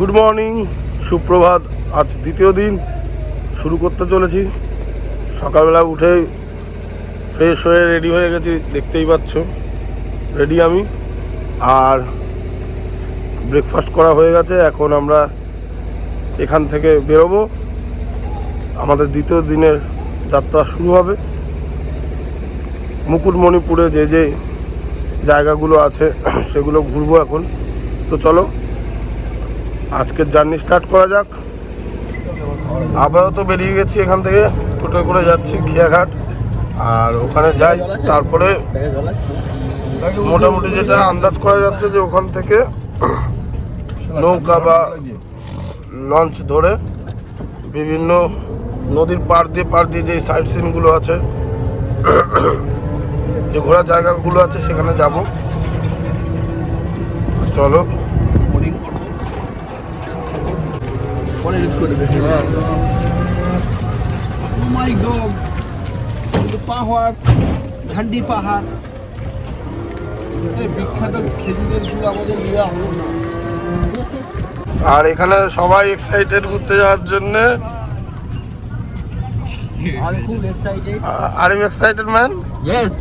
Good morning সুপ্রভাত। আজ দ্বিতীয় দিন। শুরু করতে চলেছি। সকালবেলা উঠে ফ্রেশ হয়ে রেডি হয়ে গেছি, দেখতেই পাচ্ছ। রেডি আমি। আর ব্রেকফাস্ট করা হয়ে গেছে। এখন আমরা এখান থেকে বেরোবো। আমাদের দ্বিতীয় দিনের যাত্রা শুরু হবে। মুকুটমণিপুরে যে যে জায়গাগুলো আছে, সেগুলো ঘুরবো এখন। তো চলো আজকের জার্নি স্টার্ট করা যাক। আপাতত বেরিয়ে গেছি এখান থেকে, টোটো করে যাচ্ছি খেয়াঘাট। আর ওখানে যাই, তারপরে মোটামুটি যেটা আন্দাজ করা যাচ্ছে যে ওখান থেকে নৌকা বা লঞ্চ ধরে বিভিন্ন নদীর পার দিয়ে পার দিয়ে যে সাইড সিনগুলো আছে, যে ঘোরার জায়গাগুলো আছে, সেখানে যাব। চলো। পরে এডিট করে দেবে মাই গড পাহাড় ঝান্ডি পাহাড়। এই বিখ্যাত খেজুরেরগুলো আমাদের নেওয়া হলো না। আর এখানে সবাই এক্সাইটেড ঘুরতে যাওয়ার জন্য। আর খুব excited are you excited man yes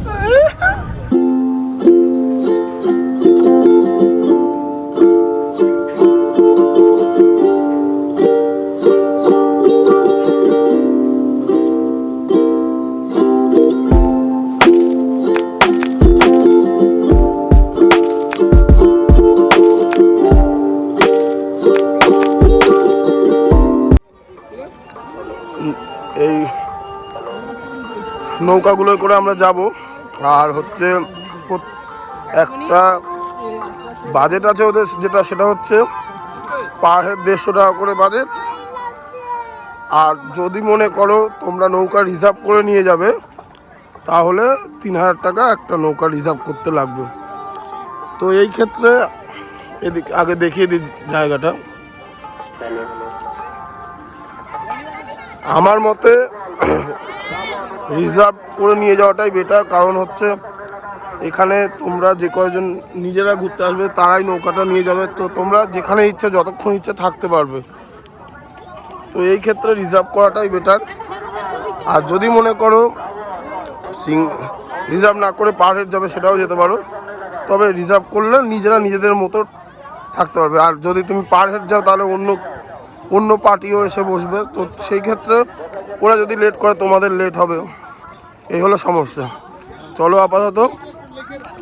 নৌকাগুলো করে আমরা যাব। আর হচ্ছে একটা বাজেট আছে ওদের, যেটা সেটা হচ্ছে পার হেড দেড়শো টাকা করে বাজেট আর যদি মনে করো তোমরা নৌকা রিজার্ভ করে নিয়ে যাবে, তাহলে তিন হাজার টাকা একটা নৌকা রিজার্ভ করতে লাগবে। তো এই ক্ষেত্রে এদিক, আগে দেখিয়ে দিই জায়গাটা। আমার মতে রিজার্ভ করে নিয়ে যাওয়াটাই বেটার কারণ হচ্ছে এখানে তোমরা যে কয়জন নিজেরা ঘুরতে আসবে তারাই নৌকাটা নিয়ে যাবে। তো তোমরা যেখানে ইচ্ছে যতক্ষণ ইচ্ছে থাকতে পারবে। তো এই ক্ষেত্রে রিজার্ভ করাটাই বেটার আর যদি মনে করো সিং রিজার্ভ না করে পার হেড যাবে সেটাও যেতে পারো। তবে রিজার্ভ করলে নিজেরা নিজেদের মতো থাকতে পারবে। আর যদি তুমি পার হেড যাও তাহলে অন্য অন্য পার্টিও এসে বসবে। তো সেই ক্ষেত্রে ওরা যদি লেট করে, তোমাদের লেট হবে। এই হলো সমস্যা। চলো আপাতত,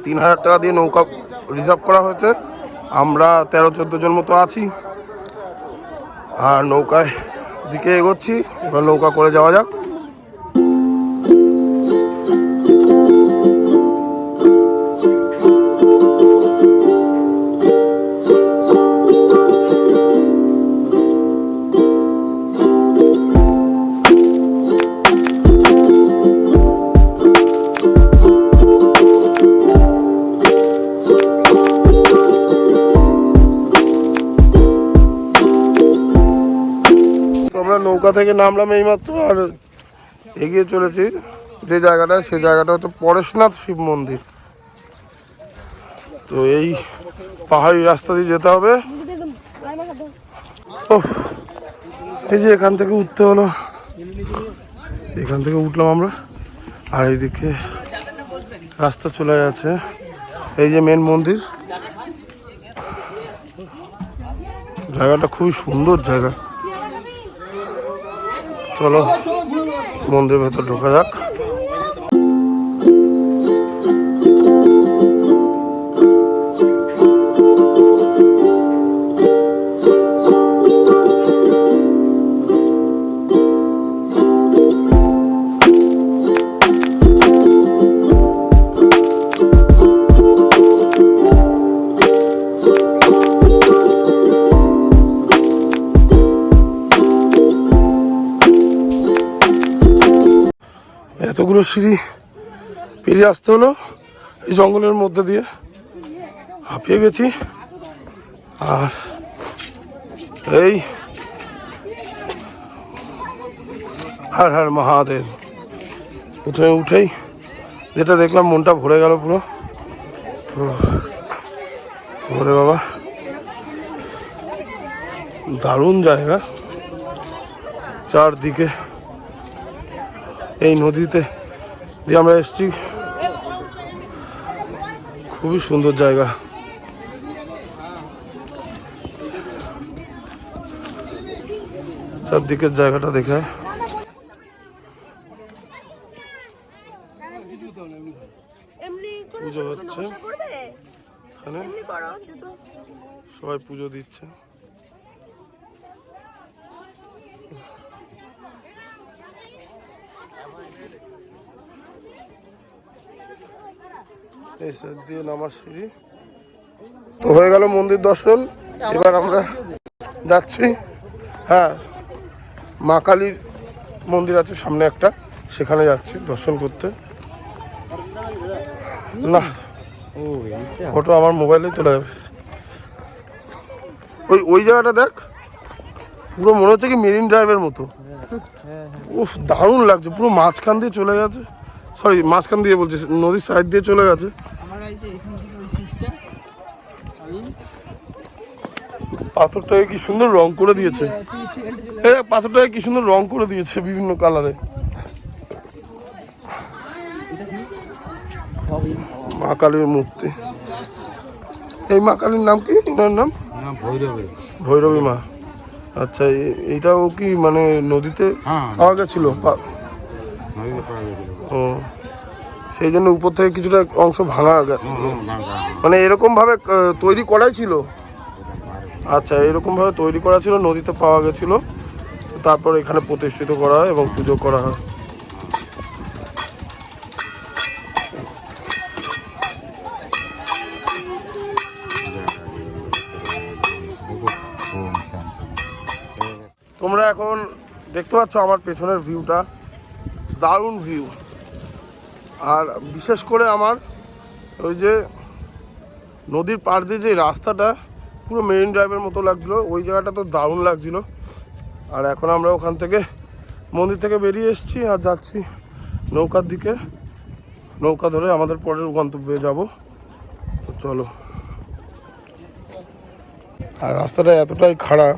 তিন হাজার টাকা দিয়ে নৌকা রিজার্ভ করা হয়েছে। আমরা তেরো, চোদ্দ জন মতো আছি। আর নৌকায় দিকে এগোচ্ছি। এবার নৌকা করে যাওয়া যাক। থেকে নামলাম এইমাত্র আর এগিয়ে চলেছি যে জায়গাটা সেই জায়গাটা হচ্ছে পরেশনাথ শিব মন্দির। তো এই পাহাড়ি রাস্তা দিয়ে যেতে হবে। এই যে এখান থেকে উঠতে হলো। এখান থেকে উঠলাম আমরা, আর এইদিকে রাস্তা চলে যাচ্ছে এই যে মেন মন্দির। জায়গাটা খুবই সুন্দর জায়গা। চলো মন্দিরের ভেতর ঢোকা যাক। এতগুলো সিঁড়ি পেরিয়ে আসতে হলো এই জঙ্গলের মধ্যে দিয়ে। হাঁপিয়ে গেছি। আর এই হার হার মহাদেব। প্রথমে উঠেই যেটা দেখলাম মনটা ভরে গেল পুরো। তো ওরে বাবা। দারুণ জায়গা। চারদিকে এই নদীতে দিয়ে আমরা এসেছি। খুবই সুন্দর জায়গা। চারদিকের জায়গাটা দেখে। পুজো হচ্ছে। এখানে সবাই পুজো দিচ্ছে। তো হয়ে গেল মন্দির দর্শন। এবার আমরা যাচ্ছি। হ্যাঁ মা কালীর মন্দির আছে সামনে একটা। সেখানে যাচ্ছি দর্শন করতে। না, ফটো আমার মোবাইলে চলে যাবে। ওই ওই জায়গাটা দেখ। পুরো মনে হচ্ছে কি মেরিন ড্রাইভের মতো। উফ, দারুণ লাগছে। পুরো মাঝখান দিয়ে চলে গেছে। সরি মাঝখান দিয়ে বলছি নদীর সাইড দিয়ে চলে গেছে। পাথরটাকে কি সুন্দর রং করে দিয়েছে। এ পাথরটাকে কি সুন্দর রং করে দিয়েছে বিভিন্ন কালারে মা কালীর মূর্তি। এই মা কালীর নাম কি? এনার নাম? না ভৈরবী। মা। আচ্ছা এইটাও কি মানে নদীতে হ্যাঁ। পাওয়া গেছিল। ও সেই জন্য উপর থেকে কিছুটা অংশ ভাঙা মানে এরকম ভাবে তৈরি করাই ছিল। আচ্ছা এরকম ভাবে তৈরি করা ছিল, নদীতে পাওয়া গেছিল। তারপর এখানে প্রতিষ্ঠিত করা হয় এবং পুজো করা হয়। তোমরা এখন দেখতে পাচ্ছ আমার পেছনের ভিউটা দারুণ ভিউ আর বিশেষ করে আমার ওই যে নদীর পাড় দিয়ে যে রাস্তাটা, পুরো মেরিন ড্রাইভের মতো লাগছিল। ওই জায়গাটা তো দারুণ লাগছিল। আর এখন আমরা ওখান থেকে মন্দির থেকে বেরিয়ে এসেছি আর যাচ্ছি নৌকার দিকে। নৌকা ধরে আমাদের পরের গন্তব্যে যাব। তো চলো। আর রাস্তাটা এতটাই খাড়া।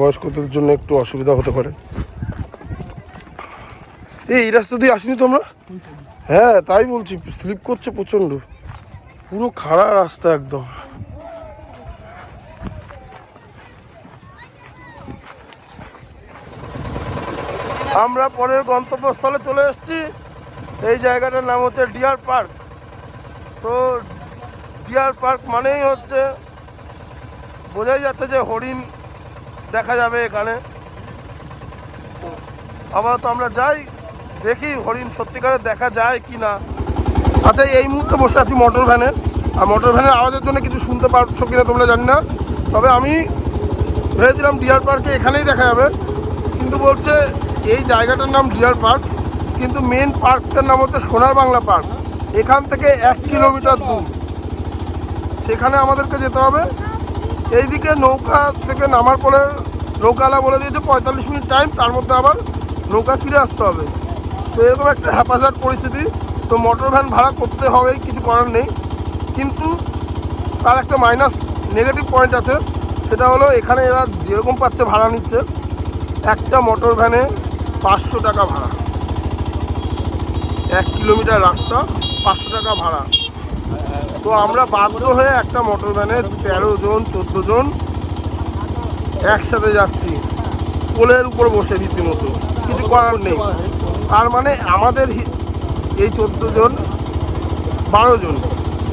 বয়স্কদের জন্য একটু অসুবিধা হতে পারে। এই রাস্তা দিয়ে আসিনি তোমরা? হ্যাঁ তাই বলছি, স্লিপ করছে প্রচণ্ড পুরো খাড়া রাস্তা একদম। আমরা পরের গন্তব্যস্থলে চলে এসেছি। এই জায়গাটার নাম হচ্ছে ডিয়ার পার্ক। তো ডিয়ার পার্ক মানেই হচ্ছে, বোঝাই যাচ্ছে যে হরিণ দেখা যাবে এখানে। আবার তো আমরা যাই, দেখি হরিণ সত্যিকারে দেখা যায় কি না আচ্ছা এই মুহূর্তে বসে আছি মোটর ভ্যানে আর মোটর ভ্যানের আওয়াজের জন্য কিছু শুনতে পারছ কিনা তোমরা জানি না। তবে আমি ভেবেছিলাম ডিয়ার পার্কে এখানেই দেখা যাবে। কিন্তু বলছে এই জায়গাটার নাম ডিয়ার পার্ক কিন্তু মেন পার্কটার নাম হচ্ছে সোনার বাংলা পার্ক এখান থেকে এক কিলোমিটার দূর। সেখানে আমাদেরকে যেতে হবে। এইদিকে নৌকা থেকে নামার পরে নৌকালা বলে দিয়েছে, পঁয়তাল্লিশ মিনিট টাইম তার মধ্যে আবার নৌকা ফিরে আসতে হবে। তো এরকম একটা হ্যাপাজার্ড পরিস্থিতি, তো মোটর ভ্যান ভাড়া করতে হবে, কিছু করার নেই। কিন্তু তার একটা মাইনাস নেগেটিভ পয়েন্ট আছে, সেটা হলো এখানে এরা যেরকম পাচ্ছে ভাড়া নিচ্ছে, একটা মোটর ভ্যানে পাঁচশো টাকা ভাড়া। এক কিলোমিটার রাস্তা, পাঁচশো টাকা ভাড়া। তো আমরা বাধ্য হয়ে একটা মোটর ভ্যানে তেরো জন, চোদ্দ জন একসাথে যাচ্ছি। কোলের উপর বসে রীতিমতো। কিছু করার নেই। তার মানে আমাদের এই চোদ্দ জন, বারো জন,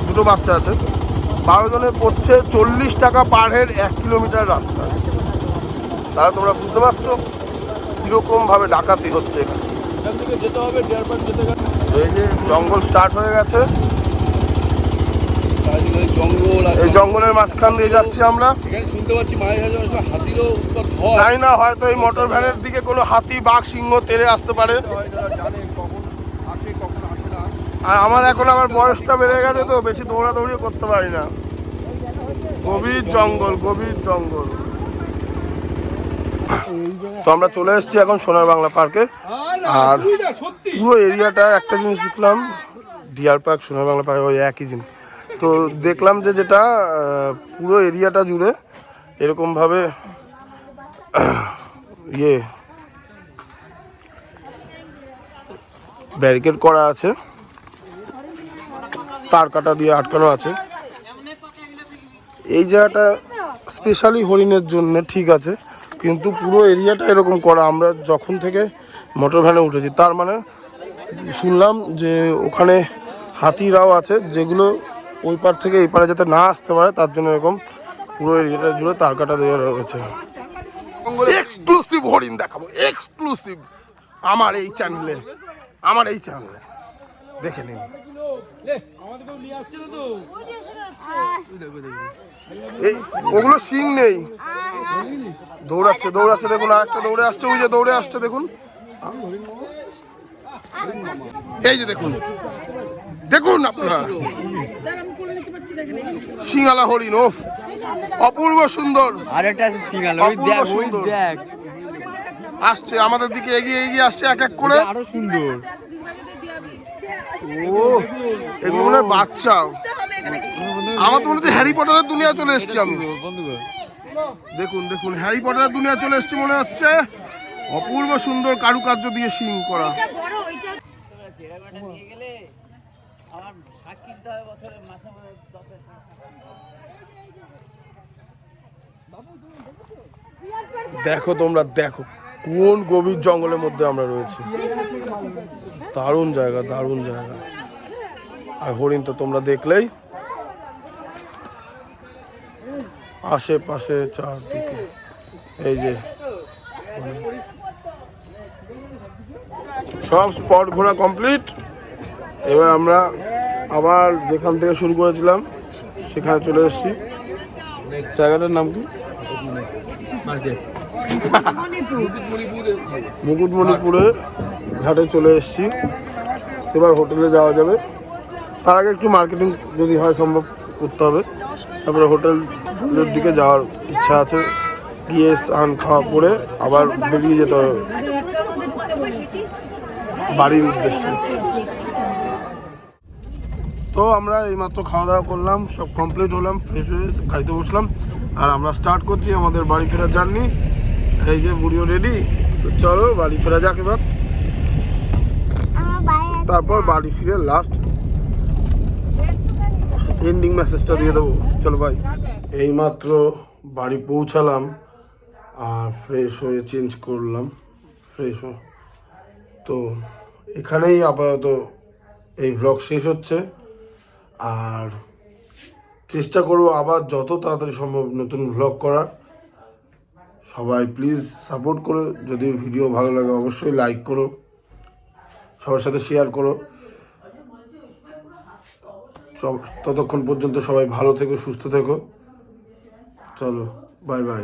দুটো বাচ্চা আছে। বারো জনের পড়ছে চল্লিশ টাকা পার হেড এক কিলোমিটার রাস্তা। তাহলে তোমরা বুঝতে পারছ কীরকমভাবে ডাকাতি হচ্ছে এখানে। এই যে জঙ্গল স্টার্ট হয়ে গেছে। জঙ্গল এই জঙ্গলের মাঝখান দিয়ে যাচ্ছি আমরা। শুনতে পাচ্ছি হাতিরও হয়। জানি না হয়তো এই মোটর ভ্যানের দিকে কোনো হাতি বাঘ সিংহ তেড়ে আসতে পারে। আর আমার এখন আমার বয়সটা বেড়ে গেছে তো বেশি দৌড়াদৌড়ি করতে পারি না। গভীর জঙ্গল গভীর জঙ্গল। তো আমরা চলে এসেছি এখন সোনার বাংলা পার্কে। আর পুরো এরিয়াটা একটা জিনিস দেখলাম ডিয়ার পার্ক সোনার বাংলা পার্ক ওই একই জিনিস। তো দেখলাম যে যেটা পুরো এরিয়াটা জুড়ে এরকমভাবে ইয়ে ব্যারিকেড করা আছে। তার কাটা দিয়ে আটকানো আছে। এই জায়গাটা স্পেশালি হরিণের জন্য ঠিক আছে, কিন্তু পুরো এরিয়াটা এরকম করা। আমরা যখন থেকে মোটর ভ্যানে উঠেছি, তার মানে শুনলাম যে ওখানে হাতিরাও আছে, যেগুলো ওই পার থেকে এই পারে যাতে না আসতে পারে তার জন্য এরকম পুরো এরিয়াটা জুড়ে তার কাটা দেওয়া রয়েছে। এক্সক্লুসিভ হরিণ দেখাবো এক্সক্লুসিভ আমার এই চ্যানেলে আমার এই চ্যানেলে দেখে নিন। এই ওগুলো শিং নেই। দৌড়াচ্ছে দৌড়াচ্ছে দেখুন আর একটা দৌড়ে আসছে ওই যে দৌড়ে আসছে দেখুন। এই যে দেখুন দেখুন আপনারা। সিঙ্গালা হরিণ ওফ অপূর্ব সুন্দর। আর একটা আছে সিঙ্গাল ওই দেখ, ওই দেখ। আসছে আমাদের দিকে এগিয়ে এগিয়ে আসছে এক এক করে। আরও সুন্দর। ও এগুলো মনে হয় বাচ্চা। আমার তো মনে হচ্ছে হ্যারি পটারের দুনিয়া চলে এসেছি আমি। দেখুন দেখুন হ্যারি পটারের দুনিয়া চলে এসেছি মনে হচ্ছে। অপূর্ব সুন্দর কারুকার্য দিয়ে সিং করা। দেখো তোমরা, দেখো, কোন গভীর জঙ্গলের মধ্যে আমরা রয়েছি। দারুণ জায়গা দারুণ জায়গা। আর হরিণ তো তোমরা দেখলেই আশেপাশে চারদিকে। এই যে, সব স্পট ঘোরা কমপ্লিট এবার আমরা আবার যেখান থেকে শুরু করেছিলাম, সেখানে চলে এসেছি। জায়গাটার নাম কি? মুকুটমণিপুরে ঘাটে চলে এসেছি। এবার হোটেলে যাওয়া যাবে। তার আগে একটু মার্কেটিং যদি হয় সম্ভব করতে হবে। তারপরে হোটেলের দিকে যাওয়ার ইচ্ছা আছে। গিয়ে স্নান খাওয়া করে আবার বেরিয়ে যেতে হবে। বাড়ির উদ্দেশ্যে। তো আমরা এইমাত্র খাওয়া দাওয়া করলাম, সব কমপ্লিট হলাম ফ্রেশ হয়ে গাড়িতে বসলাম। আর আমরা স্টার্ট করছি আমাদের বাড়ি ফেরার জার্নি এই যে বুড়িও রেডি তো চলো বাড়ি ফেরা যাক এবার। তারপর বাড়ি ফিরে লাস্ট এন্ডিং মেসেজটা দিয়ে দেবো। চলো ভাই এইমাত্র বাড়ি পৌঁছালাম, আর ফ্রেশ হয়ে চেঞ্জ করলাম। ফ্রেশ হয়ে তো এখানেই আপাতত এই ভ্লগ শেষ হচ্ছে। আর চেষ্টা করব আবার যত তাড়াতাড়ি সম্ভব নতুন ভ্লগ করার। সবাই প্লিজ সাপোর্ট করো। যদি ভিডিও ভালো লাগে অবশ্যই লাইক করো। সবার সাথে শেয়ার করো। ততক্ষণ পর্যন্ত সবাই ভালো থেকো, সুস্থ থেকো। চলো বাই বাই